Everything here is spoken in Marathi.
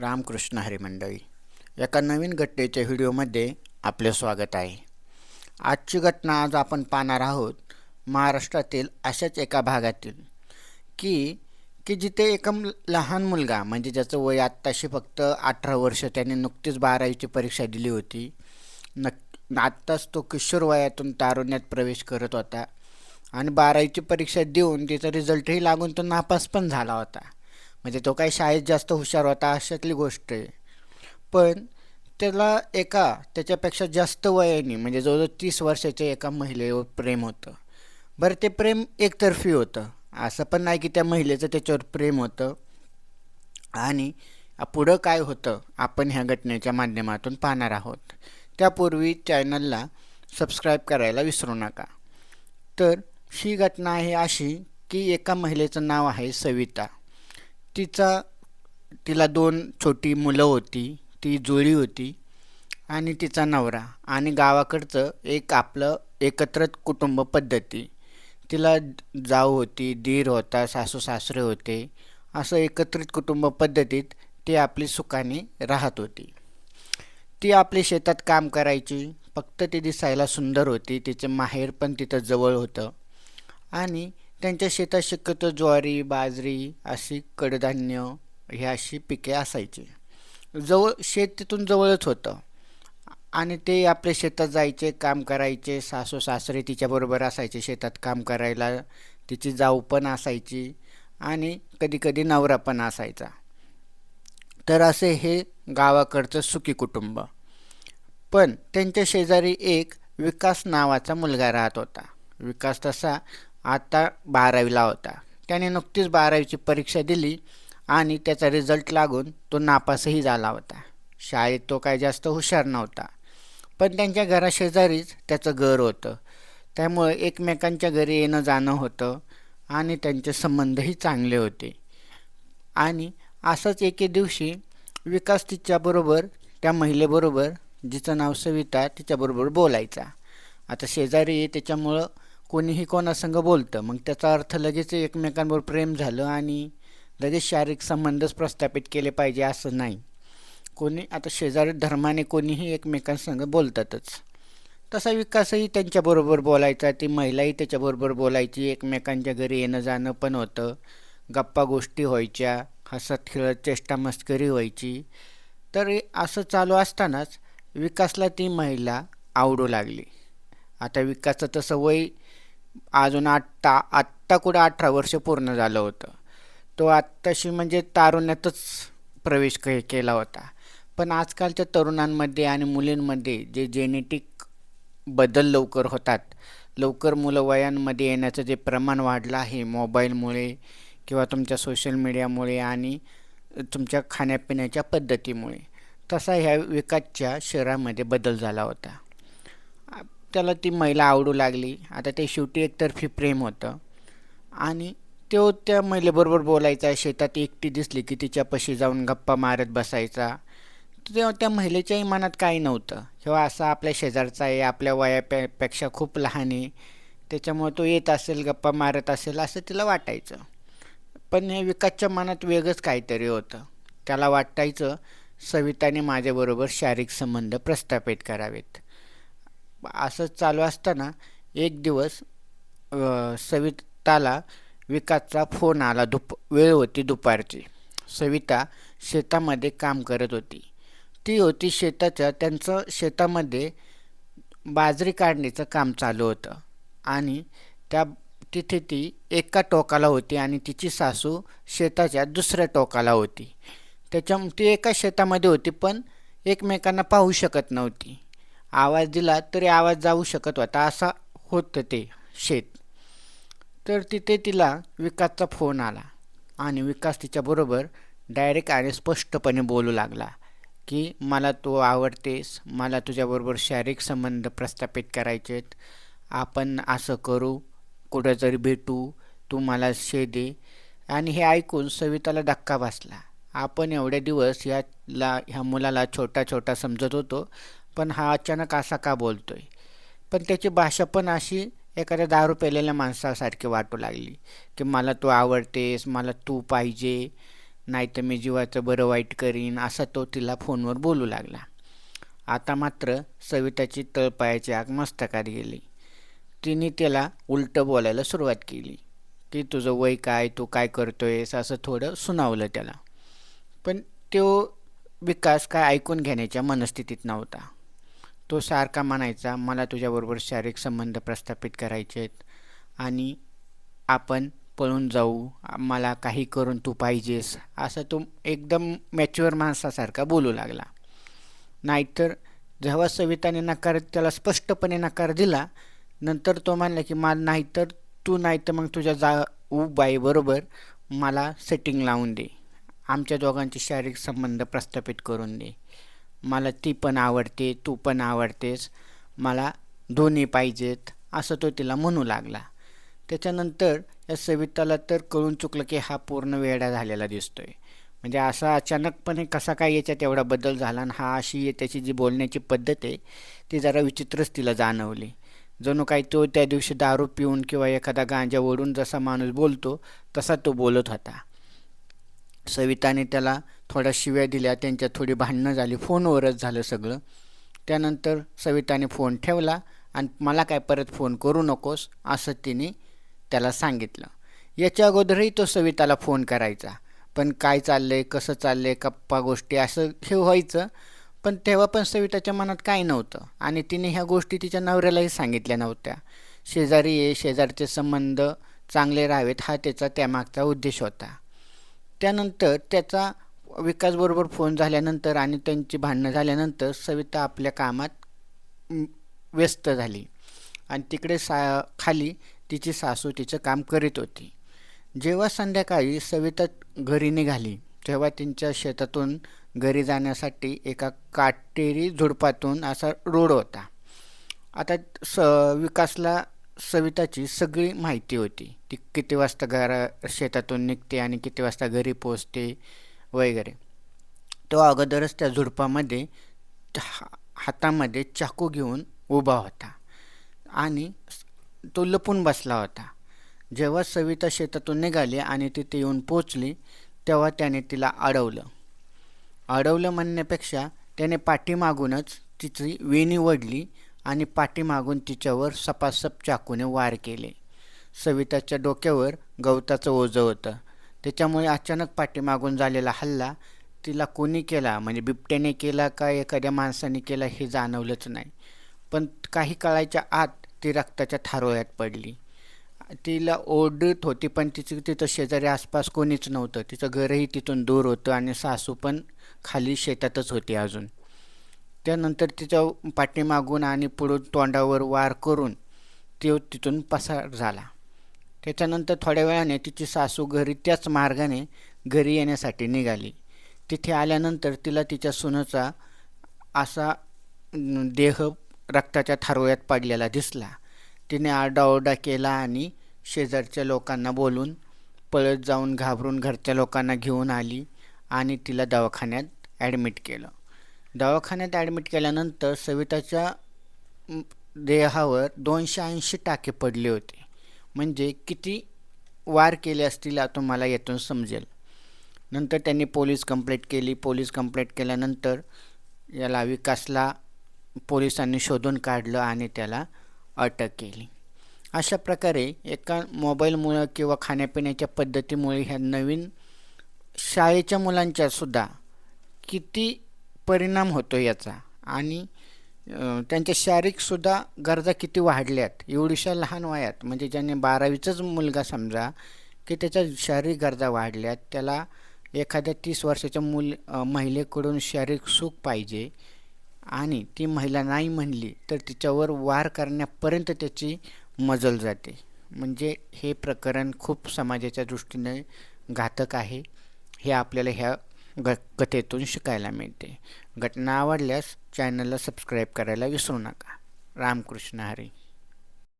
रामकृष्ण हरिमंडळी एका नवीन घटनेच्या व्हिडिओमध्ये आपले स्वागत आहे. आजची घटना आज आपण पाहणार आहोत महाराष्ट्रातील अशाच एका भागातील की की जिथे एका लहान मुलगा म्हणजे ज्याचं वय आत्ताशी फक्त अठरा वर्ष त्याने नुकतीच बारावीची परीक्षा दिली होती. नक् आत्ताच तो किशोर वयातून तारुण्यात प्रवेश करत होता. आणि बारावीची परीक्षा देऊन तिचा रिझल्टही लागून तो नापास पण झाला होता. म्हणजे तो काही शाळेत जास्त हुशार होता अशातली गोष्ट आहे. पण त्याला एका त्याच्यापेक्षा जास्त वयाने म्हणजे जवळजवळ तीस वर्षाच्या एका महिलेवर प्रेम होतं. बरं ते प्रेम एकतर्फी होतं. असं पण नाही की त्या महिलेचं त्याच्यावर प्रेम होतं. आणि पुढं काय होतं आपण ह्या घटनेच्या माध्यमातून पाहणार आहोत. त्यापूर्वी चॅनलला सबस्क्राईब करायला विसरू नका. तर ही घटना आहे अशी की एका महिलेचं नाव आहे सविता. तिचा तिला दोन छोटी मुलं होती ती जुळी होती आणि तिचा नवरा आणि गावाकडचं एक आपलं एकत्रित कुटुंब पद्धती. तिला जाऊ होती दीर होता सासू सासरे होते. असं एकत्रित कुटुंब पद्धतीत ती आपली सुखाने राहत होती. ती आपली शेतात काम करायची फक्त ती दिसायला सुंदर होती तिचे माहेर पण तिथं जवळ होतं. आणि त्यांच्या शेतात शक्यतो ज्वारी बाजरी अशी कडधान्य ही अशी पिके असायची. जवळ शेत तिथून जवळच होतं. आणि ते आपल्या शेतात जायचे काम करायचे सासू सासरे तिच्याबरोबर असायचे शेतात काम करायला तिची जाऊ पण असायची आणि कधीकधी नवरा पण असायचा. तर असे हे गावाकडचं सुखी कुटुंब. पण त्यांच्या शेजारी एक विकास नावाचा मुलगा राहत होता. विकास तसा आता बारावीला होता. त्याने नुकतीच बारावीची परीक्षा दिली आणि त्याचा रिझल्ट लागून तो नापासही झाला होता. शाळेत तो काय जास्त हुशार नव्हता. पण त्यांच्या घराशेजारीच त्याचं घर होतं. त्यामुळे एकमेकांच्या घरी येणं जाणं होतं आणि त्यांचे संबंधही चांगले होते. आणि असंच एके दिवशी विकास तिच्याबरोबर त्या महिलेबरोबर जिचं नाव सविता तिच्याबरोबर बोलायचा. आता शेजारी त्याच्यामुळं कोणीही कोणासंग बोलतं. मग त्याचा अर्थ लगेच एकमेकांवर प्रेम झालं आणि लगेच शारीरिक संबंधच प्रस्थापित केले पाहिजे असं नाही. कोणी आता शेजारी धर्माने कोणीही एकमेकांसंग बोलतातच. तसा विकासही त्यांच्याबरोबर बोलायचा ती महिलाही त्याच्याबरोबर बोलायची एकमेकांच्या घरी येणं जाणं पण होतं. गप्पा गोष्टी व्हायच्या हसत खेळत चेष्टा मस्करी व्हायची. तर असं चालू असतानाच विकासला ती महिला आवडू लागली. आता विकासचं तसं वय अजून आत्ता आत्ता कुठं अठरा वर्ष पूर्ण झालं होतं. तो आत्ताशी म्हणजे तारुण्यातच प्रवेश के केला होता. पण आजकालच्या तरुणांमध्ये आणि मुलींमध्ये जे जेनेटिक बदल लवकर होतात लवकर मुलं वयांमध्ये येण्याचं जे प्रमाण वाढलं आहे मोबाईलमुळे किंवा तुमच्या सोशल मीडियामुळे आणि तुमच्या खाण्यापिण्याच्या पद्धतीमुळे तसा ह्या विकासच्या शहरामध्ये बदल झाला होता. त्याला ती महिला आवडू लागली. आता ते शेवटी एकतर्फी प्रेम होतं. आणि तो त्या महिलेबरोबर बोलायचा शेतात एकटी दिसली की तिच्यापाशी जाऊन गप्पा मारत बसायचा. तेव्हा त्या महिलेच्याही मनात काही नव्हतं. किंवा असा आपल्या शेजारचा आहे आपल्या वयापेक्षा खूप लहान आहे. त्याच्यामुळे तो येत असेल गप्पा मारत असेल असं तिला वाटायचं. पण हे विकासच्या मनात वेगळंच काहीतरी होतं. त्याला वाटायचं सविताने माझ्याबरोबर शारीरिक संबंध प्रस्थापित करावेत. असंच चालू असताना एक दिवस सविताला विकासचा फोन आला दुप वेळ होती दुपारची. सविता शेतामध्ये काम करत होती. ती होती शेताच्या त्यांचं शेतामध्ये बाजरी काढणीचं काम चालू होतं. आणि त्या तिथे ती एका टोकाला होती आणि तिची सासू शेताच्या दुसऱ्या टोकाला होती. त्याच्या ती एका शेतामध्ये होती पण एकमेकांना पाहू शकत नव्हती. आवाज दिला तरी आवाज जाऊ शकत होता. असा होतं ते शेत. तर तिथे तिला विकासचा फोन आला आणि विकास तिच्याबरोबर डायरेक्ट आणि स्पष्टपणे बोलू लागला की मला तू आवडतेस. मला तुझ्याबरोबर शारीरिक संबंध प्रस्थापित करायचे आहेत. आपण असं करू. कुठेतरी भेटू. तू मला शे दे. आणि हे ऐकून सविताला धक्का बसला. आपण एवढे दिवस ह्याला ह्या मुलाला छोटा छोटा समजत होतो. पण हा अचानक असा का बोलतोय? पण त्याची भाषा पण अशी एखाद्या दारू पेलेल्या माणसासारखी वाटू लागली की मला तू आवडतेस मला तू पाहिजे नाही तर मी जीवाचं बरं वाईट करीन असा तो तिला फोनवर बोलू लागला. आता मात्र सविताची तळपायाची आग मस्तकात गेली. तिने त्याला उलटं बोलायला सुरुवात केली की तुझं वय काय? तू काय करतोयस? असं थोडं सुनावलं त्याला. पण तो विकास काय ऐकून घेण्याच्या मनस्थितीत नव्हता. तो सारखा म्हणायचा मला तुझ्याबरोबर शारीरिक संबंध प्रस्थापित करायचे आहेत आणि आपण पळून जाऊ मला काही करून तू पाहिजेस. असं तो एकदम मॅच्युअर माणसासारखा बोलू लागला. नाहीतर जेव्हा सविताने नकार त्याला स्पष्टपणे नकार दिला नंतर तो म्हणला की मा नाहीतर तू नाही तर मग तुझ्या जा बाईबरोबर मला सेटिंग लावून दे. आमच्या दोघांचे शारीरिक संबंध प्रस्थापित करून दे. मला ती पण आवडते तू पण आवडतेस मला दोन्ही पाहिजेत असं तो तिला म्हणू लागला. त्याच्यानंतर या सविताला तर कळून चुकलं की हा पूर्ण वेडा झालेला दिसतो आहे म्हणजे असा अचानकपणे कसा काय याच्यात एवढा बदल झाला आणि हा अशी त्याची जी बोलण्याची पद्धत आहे ती जरा विचित्रच तिला जाणवली. जणू काही तो त्या दिवशी दारू पिऊन किंवा एखादा गांजा ओढून जसा माणूस बोलतो तसा तो बोलत होता. सविताने त्याला थोड्या शिव्या दिल्या त्यांच्यात थोडी भांडणं झाली फोनवरच झालं सगळं. त्यानंतर सविताने फोन ठेवला आणि मला काय परत फोन करू नकोस असं तिने त्याला सांगितलं. याच्या अगोदरही तो सविताला फोन करायचा पण काय चाललं आहे कसं चाललं आहे गप्पा गोष्टी असं हे व्हायचं. पण तेव्हा पण सविताच्या मनात काय नव्हतं आणि तिने ह्या गोष्टी तिच्या नवऱ्यालाही सांगितल्या नव्हत्या. शेजारी ये शेजारचे संबंध चांगले राहावेत हा त्याचा त्यामागचा उद्देश होता. त्यानंतर त्याचा विकासबरोबर फोन झाल्यानंतर आणि त्यांची भांडणं झाल्यानंतर सविता आपल्या कामात व्यस्त झाली. आणि तिकडे सा खाली तिची सासू तिचं काम करीत होती. जेव्हा संध्याकाळी सविता घरी निघाली तेव्हा त्यांच्या शेतातून घरी जाण्यासाठी एका काटेरी झुडपातून असा रोड होता. आता स विकासला सविताची सगळी माहिती होती. ती किती वाजता घरा शेतातून निघते आणि किती वाजता घरी पोचते वगैरे. तो अगोदरच त्या झुडपामध्ये हातामध्ये चाकू घेऊन उभा होता आणि तो लपून बसला होता. जेव्हा सविता शेतातून निघाली आणि तिथे येऊन पोचली तेव्हा त्याने तिला अडवलं. अडवलं म्हणण्यापेक्षा त्याने पाठीमागूनच तिची वेणी वडली आणि पाठीमागून तिच्यावर सपासप चाकूने वार केले. सविताच्या डोक्यावर गवताचं ओझं होतं. त्याच्यामुळे अचानक पाठीमागून झालेला हल्ला तिला कोणी केला? म्हणजे बिबट्याने केला का एखाद्या माणसाने केला हे जाणवलंच नाही. पण काही काळाच्या आत ती रक्ताच्या थारोळ्यात पडली. तिला ओढत होती पण तिचं तिथं शेजारी आसपास कोणीच नव्हतं. तिचं घरही तिथून दूर होतं आणि सासू पण खाली शेतातच होती अजून. त्यानंतर तिच्या पाठीमागून आणि पुढून तोंडावर वार करून तो तिथून पसार झाला. त्याच्यानंतर थोड्या वेळाने तिची सासू घरी त्याच मार्गाने घरी येण्यासाठी निघाली. तिथे आल्यानंतर तिला तिच्या सुनाचा असा देह रक्ताच्या थारोळ्यात पडलेला दिसला. तिने आरडाओरडा केला आणि शेजारच्या लोकांना बोलून पळत जाऊन घाबरून घरच्या लोकांना घेऊन आली आणि तिला दवाखान्यात ॲडमिट केलं. दवाखान्यात ॲडमिट केल्यानंतर सविताच्या देहावर दोनशे ऐंशी टाके पडले होते. म्हणजे किती वार केले असतील तुम्हाला यातून समजेल. नंतर त्यांनी पोलीस कंप्लेंट केली. पोलीस कंप्लेंट केल्यानंतर याला विकासला पोलिसांनी शोधून काढलं आणि त्याला अटक केली. अशा प्रकारे एका मोबाईलमुळं किंवा खाण्यापिण्याच्या पद्धतीमुळे ह्या नवीन शाळेच्या मुलांच्यासुद्धा किती परिणाम होतो याचा. आणि त्यांच्या शारीरिकसुद्धा गरजा किती वाढल्यात एवढीशा लहान वयात. म्हणजे ज्याने बारावीचाच मुलगा समजा की त्याच्या शारीरिक गरजा वाढल्यात त्याला एखाद्या तीस वर्षाच्या मुल महिलेकडून शारीरिक सुख पाहिजे. आणि ती महिला नाही म्हणली तर तिच्यावर वार करण्यापर्यंत त्याची मजल जाते. म्हणजे हे प्रकरण खूप समाजाच्या दृष्टीने घातक आहे. हे आपल्याला ह्या ग कथेतून शिकायला मिळते. घटना आवडल्यास चॅनलला सबस्क्राईब करायला विसरू नका. रामकृष्ण हरी.